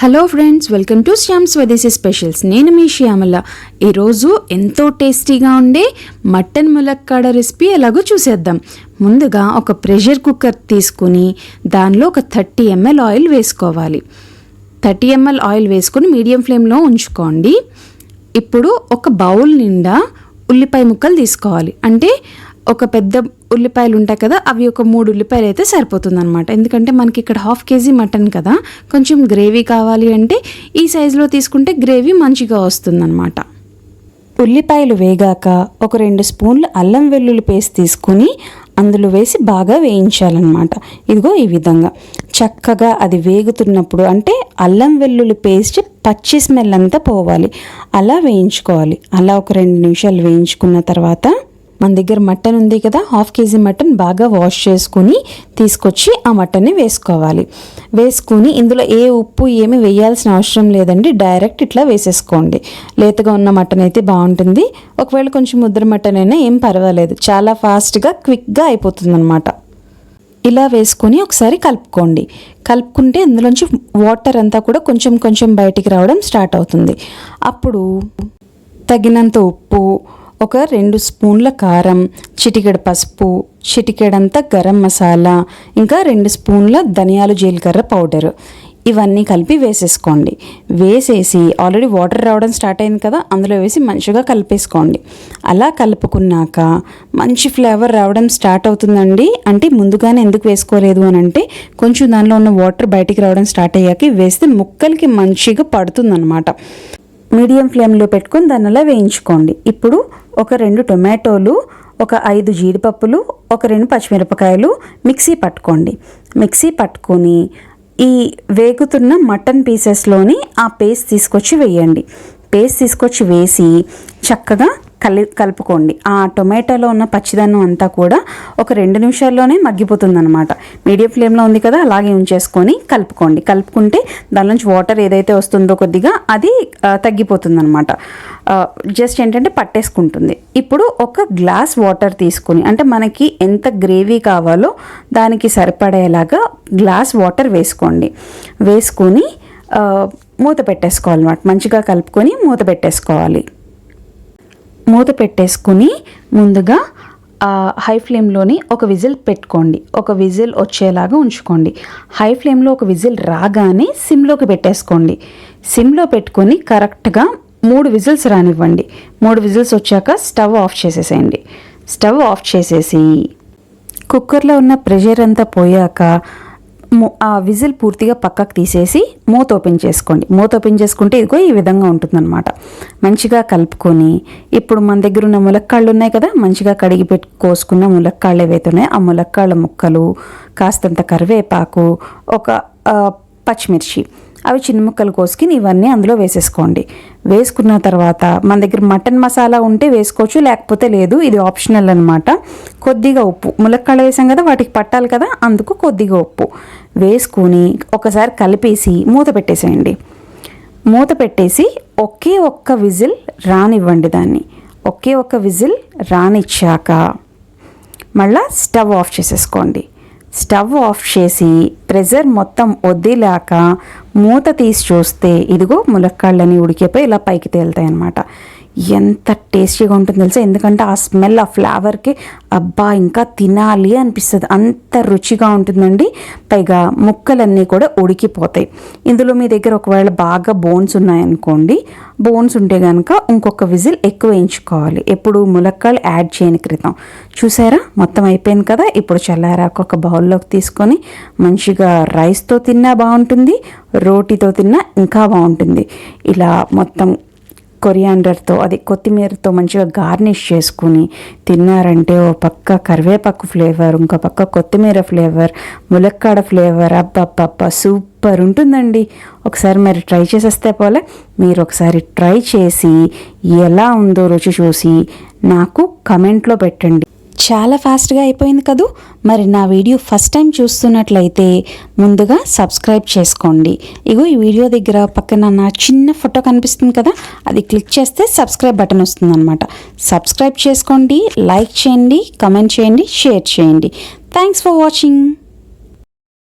Hello friends welcome to Shyam Swadeshi specials నేను మీ శ్యామల. ఈరోజు ఎంతో టేస్టీగా ఉండే మటన్ ములక్కాడ రెసిపీ ఎలాగో చూసేద్దాం. ముందుగా ఒక ప్రెషర్ కుక్కర్ తీసుకుని దానిలో ఒక థర్టీ ఎంఎల్ ఆయిల్ వేసుకోవాలి. థర్టీ ఎంఎల్ ఆయిల్ వేసుకొని మీడియం ఫ్లేమ్లో ఉంచుకోండి. ఇప్పుడు ఒక బౌల్ నిండా ఉల్లిపాయ ముక్కలు తీసుకోవాలి. అంటే ఒక పెద్ద ఉల్లిపాయలు ఉంటాయి కదా అవి ఒక మూడు ఉల్లిపాయలు అయితే సరిపోతుంది అనమాట ఎందుకంటే మనకి ఇక్కడ హాఫ్ కేజీ మటన్ కదా కొంచెం గ్రేవీ కావాలి అంటే ఈ సైజులో తీసుకుంటే గ్రేవీ మంచిగా వస్తుందన్నమాట. ఉల్లిపాయలు వేగాక ఒక రెండు స్పూన్లు అల్లం వెల్లుల్లి పేస్ట్ తీసుకుని అందులో వేసి బాగా వేయించాలన్నమాట. ఇదిగో ఈ విధంగా. చక్కగా అది వేగుతున్నప్పుడు అంటే అల్లం వెల్లుల్లి పేస్ట్ పచ్చి స్మెల్ అంతా పోవాలి. అలా వేయించుకోవాలి. అలా ఒక రెండు నిమిషాలు వేయించుకున్న తర్వాత మన దగ్గర మటన్ ఉంది కదా హాఫ్ కేజీ మటన్ బాగా వాష్ చేసుకుని తీసుకొచ్చి ఆ మటన్ని వేసుకోవాలి. వేసుకుని ఇందులో ఏ ఉప్పు ఏమి వేయాల్సిన అవసరం లేదండి డైరెక్ట్ ఇట్లా వేసేసుకోండి. లేతగా ఉన్న మటన్ అయితే బాగుంటుంది. ఒకవేళ కొంచెం ముద్ర మటన్ అయినా ఏం పర్వాలేదు. చాలా ఫాస్ట్గా క్విక్గా అయిపోతుంది అనమాట ఇలా వేసుకొని ఒకసారి కలుపుకోండి. కలుపుకుంటే ఇందులోంచి వాటర్ అంతా కూడా కొంచెం కొంచెం బయటికి రావడం స్టార్ట్ అవుతుంది. అప్పుడు తగినంత ఉప్పు ఒక రెండు స్పూన్ల కారం చిటికెడు పసుపు చిటికెడంతా గరం మసాలా ఇంకా రెండు స్పూన్ల ధనియాలు జీలకర్ర పౌడర్. ఇవన్నీ కలిపి వేసేసుకోండి. వేసేసి ఆల్రెడీ వాటర్ రావడం స్టార్ట్ అయింది కదా అందులో వేసి మంచిగా కలిపేసుకోండి. అలా కలుపుకున్నాక మంచి ఫ్లేవర్ రావడం స్టార్ట్ అవుతుందండి. అంటే ముందుగానే ఎందుకు వేసుకోలేదు అని అంటే కొంచెం దానిలో ఉన్న వాటర్ బయటికి రావడం స్టార్ట్ అయ్యాక వేస్తే ముక్కలకి మంచిగా పడుతుందన్నమాట. మీడియం ఫ్లేమ్లో పెట్టుకొని దాన్ని అలా వేయించుకోండి. ఇప్పుడు ఒక రెండు టొమాటోలు ఒక ఐదు జీడిపప్పులు ఒక రెండు పచ్చిమిరపకాయలు మిక్సీ పట్టుకోండి. మిక్సీ పట్టుకొని ఈ వేగుతున్న మటన్ పీసెస్లోని ఆ పేస్ట్ తీసుకొచ్చి వేయండి. పేస్ట్ తీసుకొచ్చి వేసి చక్కగా కలి కలుపుకోండి. ఆ టొమాటోలో ఉన్న పచ్చిదనం అంతా కూడా ఒక రెండు నిమిషాల్లోనే మగ్గిపోతుందనమాట మీడియం ఫ్లేమ్లో ఉంది కదా అలాగే ఉంచేసుకొని కలుపుకోండి. కలుపుకుంటే దాని నుంచి వాటర్ ఏదైతే వస్తుందో కొద్దిగా అది తగ్గిపోతుందనమాట జస్ట్ ఏంటంటే పట్టేసుకుంటుంది. ఇప్పుడు ఒక గ్లాస్ వాటర్ తీసుకుని అంటే మనకి ఎంత గ్రేవీ కావాలో దానికి సరిపడేలాగా గ్లాస్ వాటర్ వేసుకోండి. వేసుకొని మూత పెట్టేసుకోవాలన్నమాట. మంచిగా కలుపుకొని మూత పెట్టేసుకోవాలి. మూత పెట్టేసుకుని ముందుగా హై ఫ్లేమ్లోని ఒక విజిల్ పెట్టుకోండి. ఒక విజిల్ వచ్చేలాగా ఉంచుకోండి. హై ఫ్లేమ్లో ఒక విజిల్ రాగానే సిమ్లోకి పెట్టేసుకోండి. సిమ్లో పెట్టుకొని కరెక్ట్గా మూడు విజిల్స్ రానివ్వండి. మూడు విజిల్స్ వచ్చాక స్టవ్ ఆఫ్ చేసేసేయండి. స్టవ్ ఆఫ్ చేసేసి కుక్కర్లో ఉన్న ప్రెషర్ అంతా పోయాక ఆ విజిల్ పూర్తిగా పక్కకు తీసేసి మూత ఓపెన్ చేసుకోండి. మూత ఓపెన్ చేసుకుంటే ఇదిగో ఈ విధంగా ఉంటుందన్నమాట. మంచిగా కలుపుకొని ఇప్పుడు మన దగ్గర ఉన్న ములక్కాళ్ళు ఉన్నాయి కదా మంచిగా కడిగి పెట్టి కోసుకున్న ములక్కాళ్ళు ఏవైతే ఉన్నాయో ఆ ములక్కాళ్ళ ముక్కలు కాస్తంత కరివేపాకు ఒక పచ్చిమిర్చి అవి చిన్న ముక్కలు కోసుకుని ఇవన్నీ అందులో వేసేసుకోండి. వేసుకున్న తర్వాత మన దగ్గర మటన్ మసాలా ఉంటే వేసుకోవచ్చు లేకపోతే లేదు. ఇది ఆప్షనల్ అనమాట కొద్దిగా ఉప్పు. ములక్కాడ వేసాం కదా వాటికి పట్టాలి కదా అందుకు కొద్దిగా ఉప్పు. వేసుకుని ఒకసారి కలిపేసి మూత పెట్టేసేయండి. మూత పెట్టేసి ఒకే ఒక్క విజిల్ రానివ్వండి దాన్ని. ఒకే ఒక్క విజిల్ రానిచ్చాక మళ్ళా స్టవ్ ఆఫ్ చేసేసుకోండి. స్టవ్ ఆఫ్ చేసి ప్రెజర్ మొత్తం వదిలాక మూత తీసి చూస్తే ఇదిగో ములక్కాళ్ళని ఉడికేపోయి ఇలా పైకి తేలుతాయి అన్నమాట ఎంత టేస్టీగా ఉంటుంది తెలుసా? ఎందుకంటే ఆ స్మెల్ ఆ ఫ్లేవర్కి అబ్బా ఇంకా తినాలి అనిపిస్తుంది. అంత రుచిగా ఉంటుందండి. పైగా ముక్కలన్నీ కూడా ఉడికిపోతాయి. ఇందులో మీ దగ్గర ఒకవేళ బాగా బోన్స్ ఉన్నాయనుకోండి బోన్స్ ఉంటే కనుక ఇంకొక విజిల్ ఎక్కువ వేయించుకోవాలి. ఎప్పుడు ములక్కాలు యాడ్ చేయని క్రితం. చూసారా? మొత్తం అయిపోయింది కదా? ఇప్పుడు చల్లారాక ఒక బౌల్లోకి తీసుకొని మంచిగా రైస్తో తిన్నా బాగుంటుంది రోటీతో తిన్నా ఇంకా బాగుంటుంది. ఇలా మొత్తం కొరియాండర్తో అది కొత్తిమీరతో మంచిగా గార్నిష్ చేసుకుని తిన్నారంటే ఓ పక్క కరివేపాకు ఫ్లేవర్ ఇంకో పక్క కొత్తిమీర ఫ్లేవర్ ములక్కాడ ఫ్లేవర్ అబ్బబ్బబ్బ సూపర్ ఉంటుందండి. ఒకసారి మరి ట్రై చేసేస్తే పోలే. మీరు ఒకసారి ట్రై చేసి ఎలా ఉందో రుచి చూసి నాకు కమెంట్లో పెట్టండి. చాలా ఫాస్ట్గా అయిపోయింది కదూ? మరి నా వీడియో ఫస్ట్ టైం చూస్తున్నట్లయితే ముందుగా సబ్స్క్రైబ్ చేసుకోండి. ఇగో ఈ వీడియో దగ్గర పక్కన నా చిన్న ఫోటో కనిపిస్తుంది కదా అది క్లిక్ చేస్తే సబ్స్క్రైబ్ బటన్ వస్తుంది అనమాట సబ్స్క్రైబ్ చేసుకోండి లైక్ చేయండి కమెంట్ చేయండి షేర్ చేయండి. Thanks for watching.